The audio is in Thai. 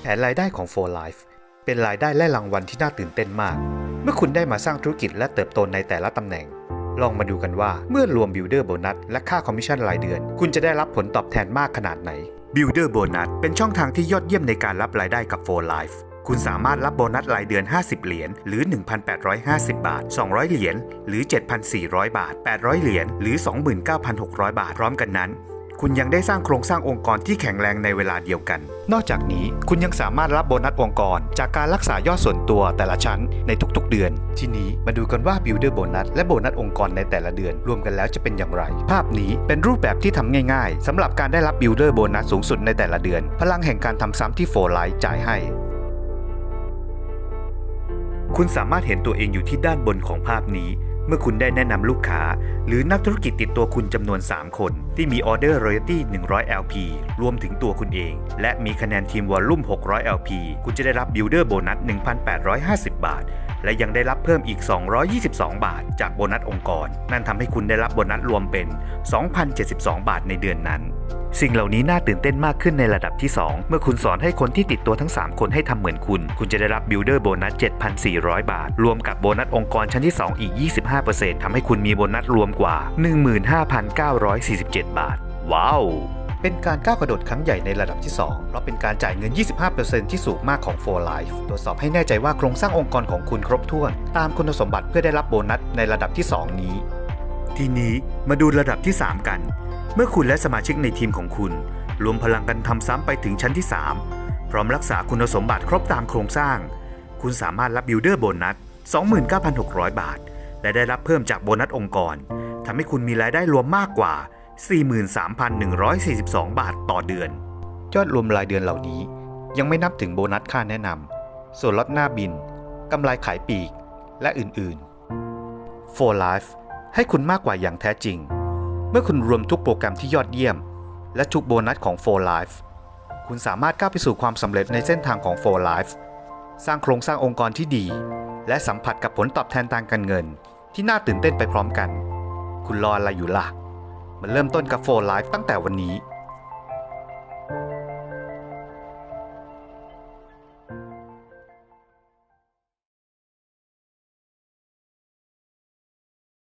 แผนรายได้ของ For Life เป็นรายได้และรางวัลที่น่าตื่นเต้นมาก เมื่อคุณได้มาสร้างธุรกิจและเติบโตในแต่ละตำแหน่ง ลองมาดูกันว่าเมื่อรวม Builder Bonus และค่าคอมมิชชั่นรายเดือน คุณจะได้รับผลตอบแทนมากขนาดไหน Builder Bonus เป็นช่องทางที่ยอดเยี่ยมในการรับรายได้กับ For Life คุณสามารถรับโบนัสรายเดือน 50 เหรียญ หรือ 1,850 บาท 200 เหรียญ หรือ 7,400 บาท 800 เหรียญ หรือ 29,600 บาท พร้อมกันนั้น คุณยังได้สร้างโครงสร้างองค์กรที่แข็งแรงในเวลาเดียวกัน นอกจากนี้คุณยังสามารถรับโบนัสองค์กร จากการรักษายอดส่วนตัวแต่ละชั้นในทุกๆ เดือน ทีนี้มาดูกันว่า Builder Bonus และโบนัสองค์กรในแต่ละเดือน รวมกันแล้วจะเป็นอย่างไร ภาพนี้เป็นรูปแบบที่ทำง่ายๆสำหรับการได้รับ Builder Bonus สูงสุดในแต่ละเดือน พลังแห่งการทำซ้ำที่โฟร์ไลท์จ่ายให้คุณสามารถเห็นตัวเองอยู่ที่ด้านบนของภาพนี้ เมื่อคุณได้แนะนำลูกค้า หรือนักธุรกิจติดตัวคุณจำนวน 3 คน ที่มีออเดอร์ royalty 100 LP รวมถึงตัวคุณเอง และมีคะแนนทีมวอลลุ่ม 600 LP คุณจะได้รับ builder โบนัส 1,850 บาท และยังได้รับเพิ่มอีก 222 บาท จากโบนัสองค์กร นั่นทำให้คุณได้รับโบนัสรวมเป็น 2,072 บาทในเดือนนั้น สิ่งเหล่านี้น่าตื่นเต้นมากขึ้นในระดับที่ 2 เมื่อคุณสอนให้คนที่ติดตัวทั้ง 3 คนให้ทำเหมือนคุณ คุณจะได้รับ Builder โบนัส 7,400 บาท รวมกับโบนัสองค์กรชั้นที่ 2 อีก 25%ทำให้คุณมีโบนัสรวมกว่า 15,947 บาท ว้าวเป็นการก้าวกระโดดครั้งใหญ่ในระดับที่ 2 เพราะเป็นการจ่ายเงิน 25%ที่สูงมากของ For Life ตรวจสอบให้แน่ใจว่าโครงสร้างองค์กรของคุณครบถ้วน ตามคุณสมบัติเพื่อได้รับโบนัสในระดับที่ 2 นี้ ทีนี้มาดูระดับที่ 3 กัน เมื่อคุณและสมาชิกในทีมของคุณ รวมพลังกันทำซ้ำไปถึงชั้นที่ 3 พร้อมรักษาคุณสมบัติครบตามโครงสร้าง คุณสามารถรับบิลเดอร์โบนัส 29,600 บาท และได้รับเพิ่มจากโบนัสองค์กรทำให้คุณมีรายได้รวมมากกว่า 43,142 บาทต่อเดือน ยอดรวมรายเดือนเหล่านี้ ยังไม่นับถึงโบนัสค่าแนะนำส่วนลดหน้าบินกำไรขายปีก และอื่นๆ For Life ให้คุณมากกว่าอย่างแท้จริง เมื่อคุณรวมทุกโปรแกรมที่ยอดเยี่ยม และทุกโบนัสของ For Life คุณสามารถก้าวไปสู่ความสำเร็จในเส้นทางของ For Life สร้างโครงสร้างองค์กรที่ดี และสัมผัสกับผลตอบแทนทางการเงิน ที่น่าตื่นเต้นไปพร้อมกัน คุณรออะไรอยู่ล่ะ มันเริ่มต้นกับ For Life ตั้งแต่วันนี้